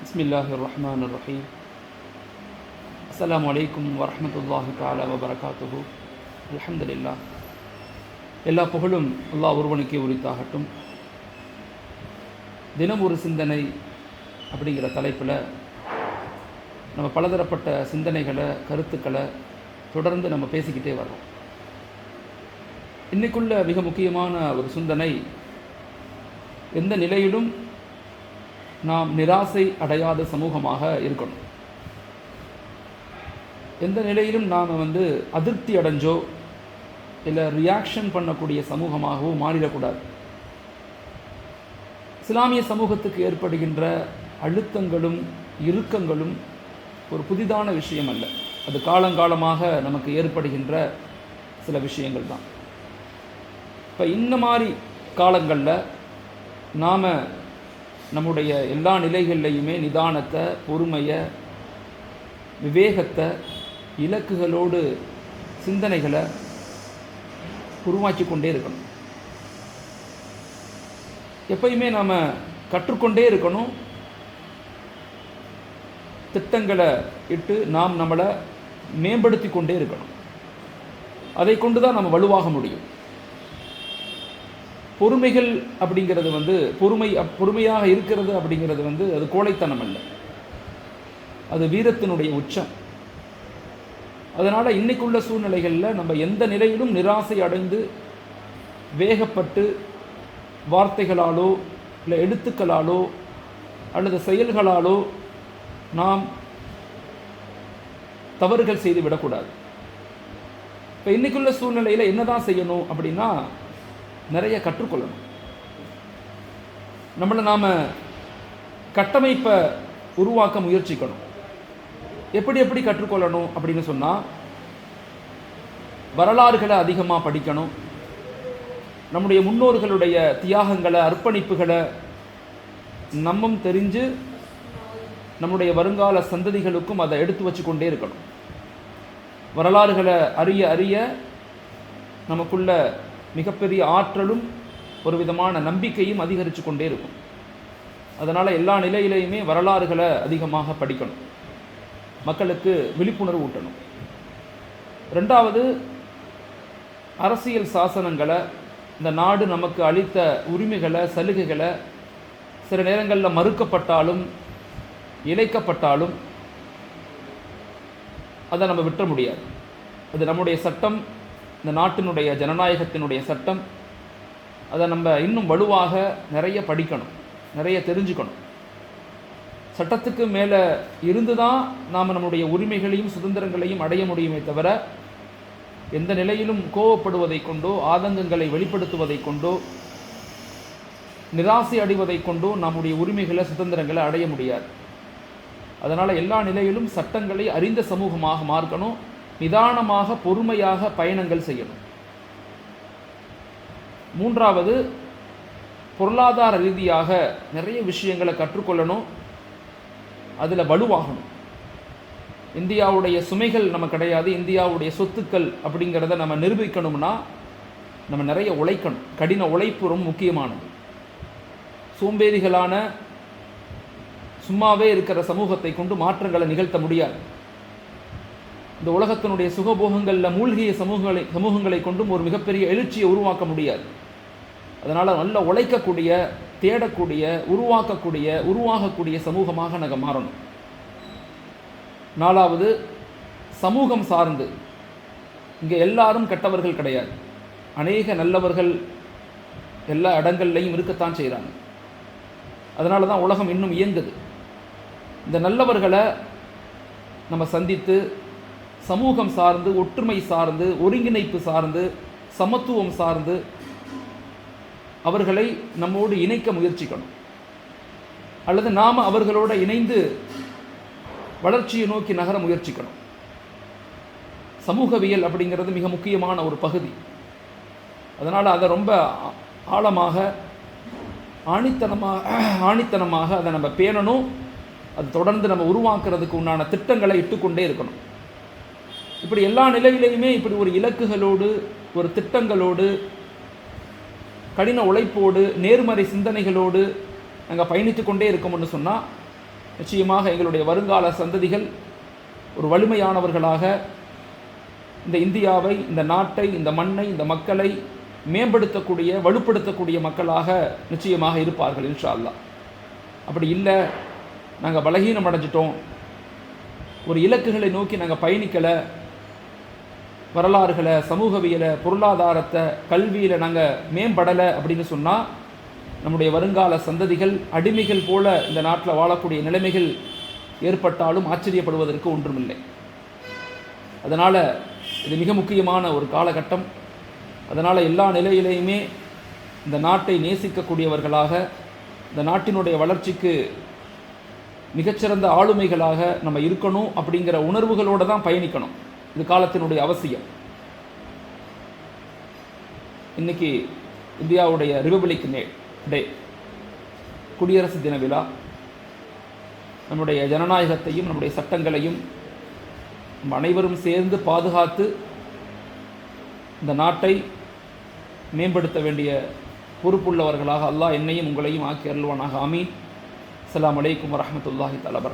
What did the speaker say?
பிஸ்மில்லாஹி ரஹ்மான் ரஹீம் அஸ்லாம் வலைக்கும் வரமத்துல்லாஹி தாலா வபரகாத்துஹூ அலமதுல்லா எல்லா புகழும் அல்லா ஒருவனுக்கே உரித்தாகட்டும் தினம் ஒரு சிந்தனை அப்படிங்கிற தலைப்பில் நம்ம பலதரப்பட்ட சிந்தனைகளை கருத்துக்களை தொடர்ந்து நம்ம பேசிக்கிட்டே வர்றோம் இன்றைக்குள்ள மிக முக்கியமான ஒரு சிந்தனை எந்த நிலையிலும் நாம் நிராசை அடையாத சமூகமாக இருக்கணும். எந்த நிலையிலும் நாம் வந்து அதிருப்தி அடைஞ்சோ இல்லை ரியாக்ஷன் பண்ணக்கூடிய சமூகமாகவோ மாறிடக்கூடாது. இஸ்லாமிய சமூகத்துக்கு ஏற்படுகின்ற அழுத்தங்களும் இறுக்கங்களும் ஒரு புதிதான விஷயம் அல்ல. அது காலங்காலமாக நமக்கு ஏற்படுகின்ற சில விஷயங்கள் தான். இப்போ இந்த மாதிரி காலங்களில் நாம் நம்முடைய எல்லா நிலைகள்லையுமே நிதானத்தை பொறுமையை விவேகத்தை இலக்குகளோடு சிந்தனைகளை உருவாக்கி கொண்டே இருக்கணும். எப்பயுமே நாம் கற்றுக்கொண்டே இருக்கணும். திட்டங்களை இட்டு நாம் நம்மளை மேம்படுத்தி கொண்டே இருக்கணும். அதை கொண்டு தான் நம்ம வலுவாக முடியும். பொறுமைகள் அப்படிங்கிறது வந்து பொறுமை அப்- பொறுமையாக இருக்கிறது அப்படிங்கிறது வந்து அது கோழைத்தனம் அல்ல. அது வீரத்தினுடைய உச்சம். அதனால் இன்றைக்குள்ள சூழ்நிலைகளில் நம்ம எந்த நிலையிலும் நிராசை அடைந்து வேகப்பட்டு வார்த்தைகளாலோ இல்லை எழுத்துக்களாலோ அல்லது செயல்களாலோ நாம் தவறுகள் செய்து விடக்கூடாது. இப்போ இன்றைக்குள்ள சூழ்நிலையில் என்னதான் செய்யணும் அப்படின்னா நிறைய கற்றுக்கொள்ளணும். நம்மளை நாம் கட்டமைப்பை உருவாக்க முயற்சிக்கணும். எப்படி எப்படி கற்றுக்கொள்ளணும் அப்படின்னு சொன்னால் வரலாறுகளை அதிகமாக படிக்கணும். நம்முடைய முன்னோர்களுடைய தியாகங்களை அர்ப்பணிப்புகளை நம்மும் தெரிஞ்சு நம்முடைய வருங்கால சந்ததிகளுக்கும் அதை எடுத்து வச்சு கொண்டே இருக்கணும். வரலாறுகளை அறிய அறிய நமக்குள்ள மிகப்பெரிய ஆற்றலும் ஒரு விதமான நம்பிக்கையும் அதிகரித்து கொண்டே இருக்கும். அதனால் எல்லா நிலையிலையுமே வரலாறுகளை அதிகமாக படிக்கணும். மக்களுக்கு விழிப்புணர்வு ஊட்டணும். ரெண்டாவது அரசியல் சாசனங்களை இந்த நாடு நமக்கு அளித்த உரிமைகளை சலுகைகளை சில நேரங்களில் மறுக்கப்பட்டாலும் இழைக்கப்பட்டாலும் அதை நம்ம விட்டுற முடியாது. அது நம்முடைய சட்டம் இந்த நாட்டினுடைய ஜனநாயகத்தினுடைய சட்டம் அதை நம்ம இன்னும் வலுவாக நிறைய படிக்கணும் நிறைய தெரிஞ்சுக்கணும். சட்டத்துக்கு மேலே இருந்து தான் நாம் நம்முடைய உரிமைகளையும் சுதந்திரங்களையும் அடைய முடியுமே தவிர எந்த நிலையிலும் கோவப்படுவதை கொண்டோ ஆதங்கங்களை வெளிப்படுத்துவதை கொண்டோ நிராசை அடைவதை கொண்டோ நம்முடைய உரிமைகளை சுதந்திரங்களை அடைய முடியாது. அதனால் எல்லா நிலையிலும் சட்டங்களை அறிந்த சமூகமாக மாறணும். நிதானமாக பொறுமையாக பயணங்கள் செய்யணும். மூன்றாவது பொருளாதார ரீதியாக நிறைய விஷயங்களை கற்றுக்கொள்ளணும். அதில் வலுவாகணும். இந்தியாவுடைய சுமைகள் நம்ம கிடையாது. இந்தியாவுடைய சொத்துக்கள் அப்படிங்கிறத நம்ம நிரூபிக்கணும்னா நம்ம நிறைய உழைக்கணும். கடின உழைப்பு ரொம்ப முக்கியமானது. சோம்பேறிகளான சும்மாவே இருக்கிற சமூகத்தை கொண்டு மாற்றங்களை நிகழ்த்த முடியாது. இந்த உலகத்தினுடைய சுகபோகங்களில் மூழ்கிய சமூகங்களை சமூகங்களை கொண்டும் ஒரு மிகப்பெரிய எழுச்சியை உருவாக்க முடியாது. அதனால் நல்ல உழைக்கக்கூடிய தேடக்கூடிய உருவாக்கக்கூடிய உருவாகக்கூடிய சமூகமாக நாங்கள் மாறணும். நாலாவது சமூகம் சார்ந்து. இங்கே எல்லாரும் கெட்டவர்கள் கிடையாது. அநேக நல்லவர்கள் எல்லா இடங்கள்லையும் இருக்கத்தான் செய்கிறாங்க அதனால தான் உலகம் இன்னும் இயங்குது. இந்த நல்லவர்களை நம்ம சந்தித்து சமூகம் சார்ந்து ஒற்றுமை சார்ந்து ஒருங்கிணைப்பு சார்ந்து சமத்துவம் சார்ந்து அவர்களை நம்மோடு இணைக்க முயற்சிக்கணும். அல்லது நாம் அவர்களோடு இணைந்து வளர்ச்சியை நோக்கி நகர முயற்சிக்கணும். சமூகவியல் அப்படிங்கிறது மிக முக்கியமான ஒரு பகுதி. அதனால் அதை ரொம்ப ஆ- ஆழமாக ஆணித்தனமாக ஆணித்தனமாக அதை நம்ம பேணணும். அது தொடர்ந்து நம்ம உருவாக்குறதுக்கு உண்டான திட்டங்களை இட்டுக்கொண்டே இருக்கணும். இப்படி எல்லா நிலையிலையுமே இப்படி ஒரு இலக்குகளோடு ஒரு திட்டங்களோடு கடின உழைப்போடு நேர்மறை சிந்தனைகளோடு நாங்கள் பயணித்து கொண்டே இருக்கோம்னு சொன்னால் நிச்சயமாக எங்களுடைய வருங்கால சந்ததிகள் ஒரு வலிமையானவர்களாக இந்த இந்தியாவை இந்த நாட்டை இந்த மண்ணை இந்த மக்களை மேம்படுத்தக்கூடிய வலுப்படுத்தக்கூடிய மக்களாக நிச்சயமாக இருப்பார்கள் இன்ஷா அல்லா அப்படி இல்லை நாங்கள் பலகீனம் அடைஞ்சிட்டோம் ஒரு இலக்குகளை நோக்கி நாங்கள் பயணிக்கலை. வரலாறுகளை சமூகவியலை பொருளாதாரத்தை கல்வியில் நாங்கள் மேம்படலை அப்படின்னு சொன்னால் நம்முடைய வருங்கால சந்ததிகள் அடிமைகள் போல இந்த நாட்டில் வாழக்கூடிய நிலைமைகள் ஏற்பட்டாலும் ஆச்சரியப்படுவதற்கு ஒன்றுமில்லை. அதனால் இது மிக முக்கியமான ஒரு காலகட்டம். அதனால் எல்லா நிலையிலையுமே இந்த நாட்டை நேசிக்கக்கூடியவர்களாக இந்த நாட்டினுடைய வளர்ச்சிக்கு மிகச்சிறந்த ஆளுமைகளாக நம்ம இருக்கணும் அப்படிங்கிற உணர்வுகளோடு தான் பயணிக்கணும். இது காலத்தினுடைய அவசியம். இன்னைக்கு இந்தியாவுடைய ரிபப்ளிக் நே டே குடியரசு தின விழா. நம்முடைய ஜனநாயகத்தையும் நம்முடைய சட்டங்களையும் நம்ம அனைவரும் சேர்ந்து பாதுகாத்து இந்த நாட்டை மேம்படுத்த வேண்டிய பொறுப்புள்ளவர்களாக அல்லாஹ் என்னையும் உங்களையும் ஆக்கி அருள்வானாக. ஆமீன். அஸ்ஸலாமு வலைக்கம் வரமத்துல்லாஹி தஆலா